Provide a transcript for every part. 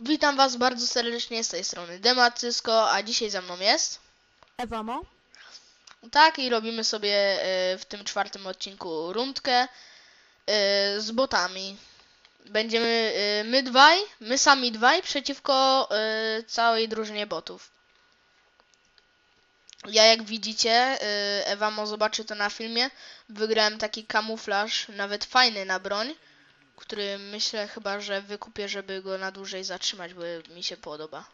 Witam was bardzo serdecznie z tej strony Demacysko, a dzisiaj ze mną jest. Ewamo? Tak, i robimy sobie e, w tym czwartym odcinku rundkę e, z botami. Będziemy e, my dwaj, my sami dwaj przeciwko całej drużynie botów. Ja jak widzicie, Ewamo zobaczy to na filmie, wygrałem taki kamuflaż, nawet fajny na broń, który myślę chyba, że wykupię, żeby go na dłużej zatrzymać, bo mi się podoba.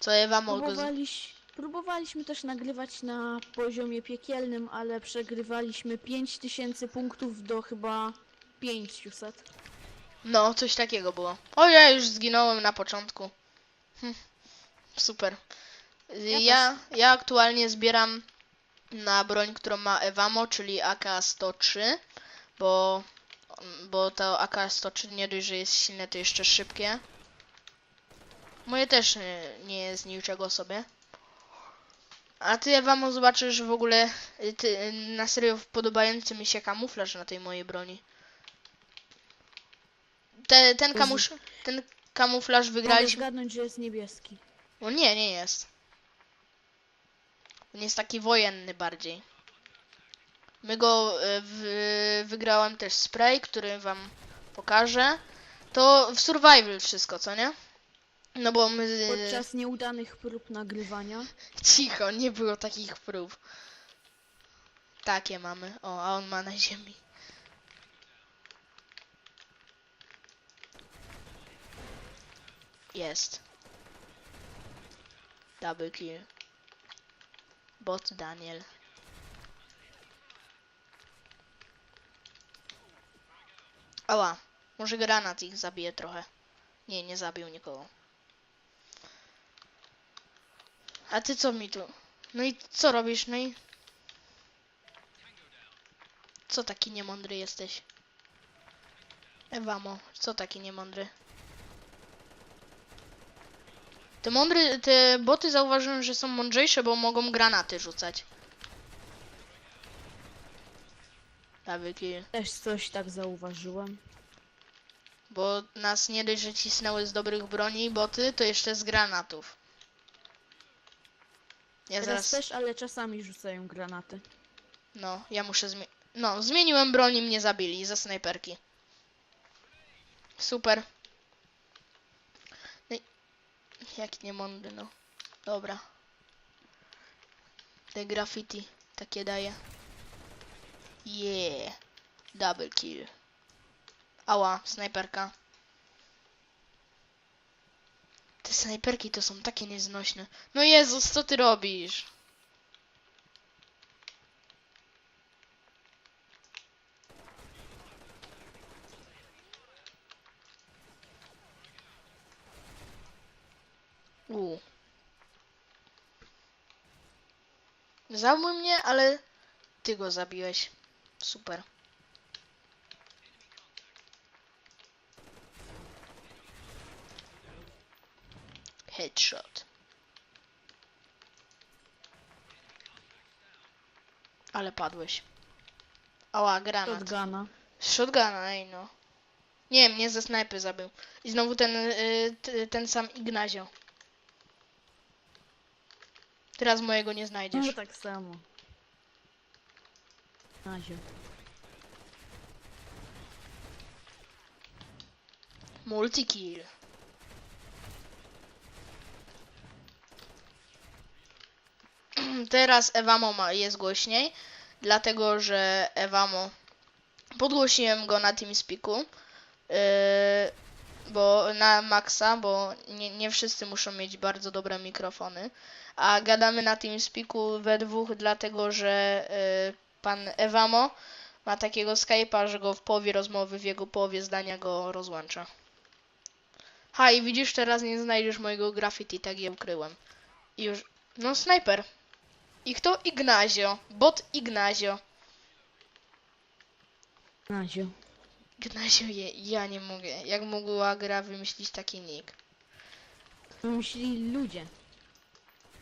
Co Ewamo go... z- Próbowaliś, próbowaliśmy też nagrywać na poziomie piekielnym, ale przegrywaliśmy 5000 punktów do chyba 500. No, coś takiego było. O, ja już zginąłem na początku. Hm, super. Ja Ja, ja aktualnie zbieram na broń, którą ma Ewamo, czyli AK-103, bo, bo to AK-103 nie dość, że jest silne, to jeszcze szybkie. Moje też nie jest niczego sobie. A ty, Ewamo, zobaczysz w ogóle y, ty, y, na serio podobający mi się kamuflaż na tej mojej broni. Te, ten, kamusz, ten kamuflaż Mogę wygraliśmy. zgadnąć, że jest niebieski. O nie, nie jest. On jest taki wojenny bardziej. My go e, w, wygrałem też spray, który wam pokażę. To w survival wszystko, co nie? No bo my... Podczas nieudanych prób nagrywania. Cicho, nie było takich prób. Takie mamy. O, a on ma na ziemi. Jest. Double kill. Bot Daniel. Ała, może granat ich zabije trochę. Nie, nie zabił nikogo. A ty co mi tu? No i co robisz? No i... Co taki niemądry jesteś? Ewamo, co taki niemądry? Te mądry, te boty zauważyłem, że są mądrzejsze, bo mogą granaty rzucać. Kill. Też coś tak zauważyłem. Bo nas nie dość, że cisnęły z dobrych broni boty, to jeszcze z granatów. Ja Teraz zaraz... też, ale czasami rzucają granaty. No, ja muszę zmienić. No, zmieniłem broń i mnie zabili ze snajperki. Super. No i... Jak niemądry, no. Dobra. Te graffiti takie daje. Yeah. Double kill. Ała, snajperka. Te snajperki to są takie nieznośne. No Jezus, co ty robisz? U. Zabił mnie, ale ty go zabiłeś. Super. Headshot. Ale padłeś. Ała, granat. Shotguna. Shotguna, ej no. Nie, mnie ze snajpy zabił. I znowu ten, y, ten sam Ignazio. Teraz mojego nie znajdziesz. No tak samo. Nazio. Multikill. Teraz Ewamo ma, jest głośniej, dlatego że Ewamo podgłosiłem go na TeamSpeaku, yy, bo na maksa, bo nie, nie wszyscy muszą mieć bardzo dobre mikrofony, a gadamy na TeamSpeaku we dwóch, dlatego że yy, pan Ewamo ma takiego Skype'a, że go w połowie rozmowy, w jego połowie zdania go rozłącza. Ha, i widzisz, teraz nie znajdziesz mojego graffiti, tak je ukryłem. I już... No, snajper. I kto? Ignazio. Bot Ignazio. Nazio. Ignazio, je, ja nie mogę. Jak mogła gra wymyślić taki nick? Myśli ludzie.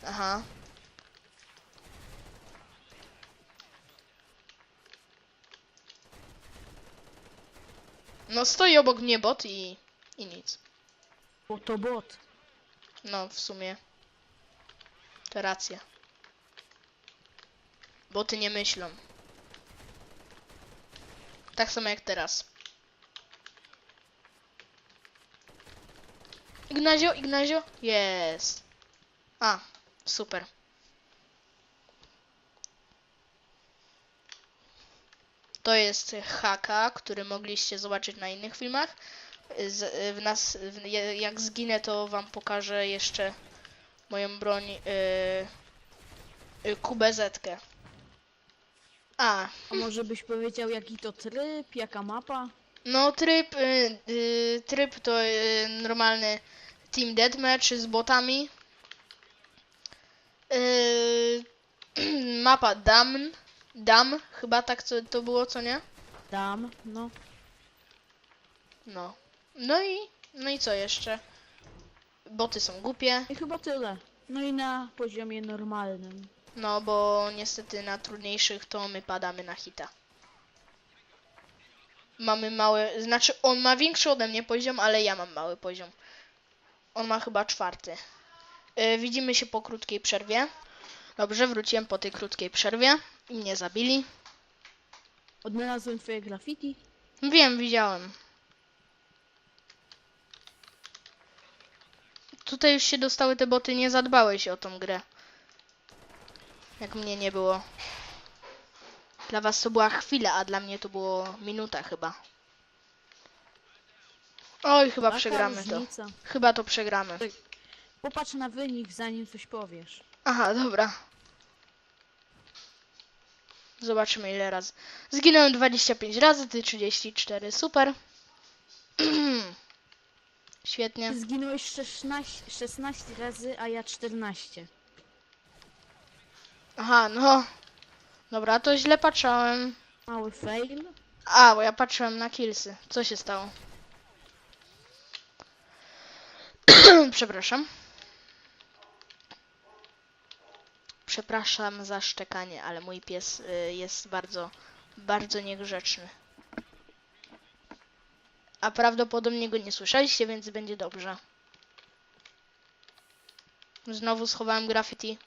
Aha. No, stoi obok mnie bot i... i nic. Bo to bot. No, w sumie. To racja. Boty nie myślą. Tak samo jak teraz. Ignazio, Ignazio? Jest. A, super. To jest haka, który mogliście zobaczyć na innych filmach. Z, w nas, w, jak zginę, to wam pokażę jeszcze moją broń yy, QBZ-kę. A, A może byś powiedział jaki to tryb, jaka mapa? no tryb, y, y, tryb to y, normalny Team Deathmatch z botami. Y, mapa Dam, Dam, chyba tak co, to było, co nie? Dam, no. No. No i, no i co jeszcze? Boty są głupie, I chyba tyle. No i na poziomie normalnym. no bo niestety na trudniejszych to my padamy na hita. Mamy małe, znaczy on ma większy ode mnie poziom, ale ja mam mały poziom. On ma chyba czwarty. Yy, widzimy się po krótkiej przerwie. Dobrze, wróciłem po tej krótkiej przerwie i mnie zabili. Odnalazłem twoje graffiti. Wiem, widziałem. Tutaj już się dostały te boty, nie zadbałeś o tą grę. Jak mnie nie było. Dla was to była chwila, a dla mnie to było minuta chyba. Oj, chyba Taka przegramy to. różnica. Chyba to przegramy. Popatrz na wynik, zanim coś powiesz. Aha, dobra. Zobaczymy ile razy. Zginąłem 25 razy, ty 34. Super. Świetnie. Zginąłeś 16, 16 razy, a ja 14. Aha, no. Dobra, to źle patrzyłem. Mały fail. A, bo ja patrzyłem na killsy. Co się stało? Przepraszam. Przepraszam za szczekanie, ale mój pies y, jest bardzo, bardzo niegrzeczny. A prawdopodobnie go nie słyszeliście, więc będzie dobrze. Znowu schowałem graffiti.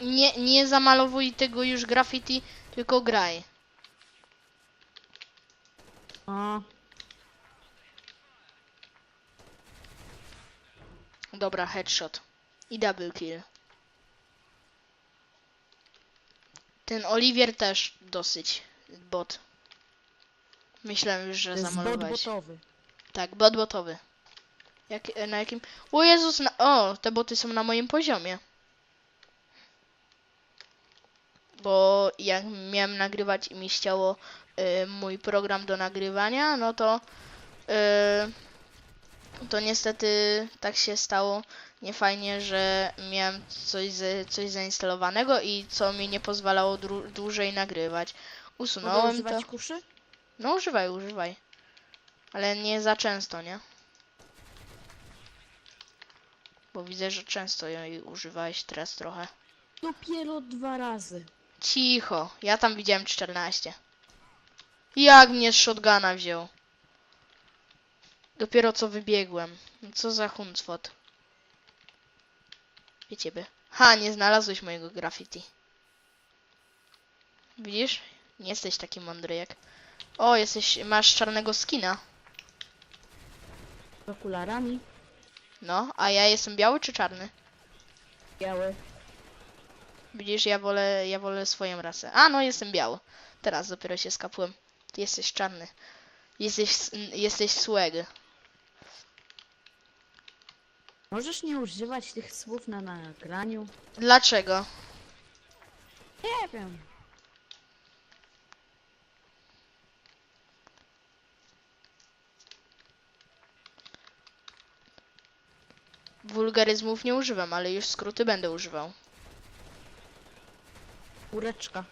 Nie, nie zamalowuj tego już graffiti, tylko graj. A, Dobra, headshot. I double kill. Ten Oliwier też dosyć bot. Myślałem już, to że jest bot botowy. Tak, bot botowy. Jak, e, na jakim... O Jezus, na... o, te boty są na moim poziomie. Bo jak miałem nagrywać i mi chciało y, mój program do nagrywania, no to y, to niestety tak się stało niefajnie, że miałem coś, z, coś zainstalowanego i co mi nie pozwalało dłużej nagrywać. Mogę Usunąłem używać to. kuszy? No używaj, używaj. Ale nie za często, nie? Bo widzę, że często jej używałeś teraz trochę. Dopiero dwa razy. Cicho, ja tam widziałem 14. Jak mnie z shotguna wziął? Dopiero co wybiegłem. No Co za huncwot. Wiecie by. Ha, nie znalazłeś mojego graffiti. Widzisz? Nie jesteś taki mądry jak... O, jesteś... masz czarnego skina. Z okularami. No, a ja jestem biały czy czarny? Biały. Widzisz, ja wolę, ja wolę swoją rasę. A, no jestem biały. Teraz dopiero się skapłem. Ty jesteś czarny. Jesteś, jesteś swag. Możesz nie używać tych słów na nagraniu? Dlaczego? Nie wiem. Wulgaryzmów nie używam, ale już skróty będę używał. Kureczka.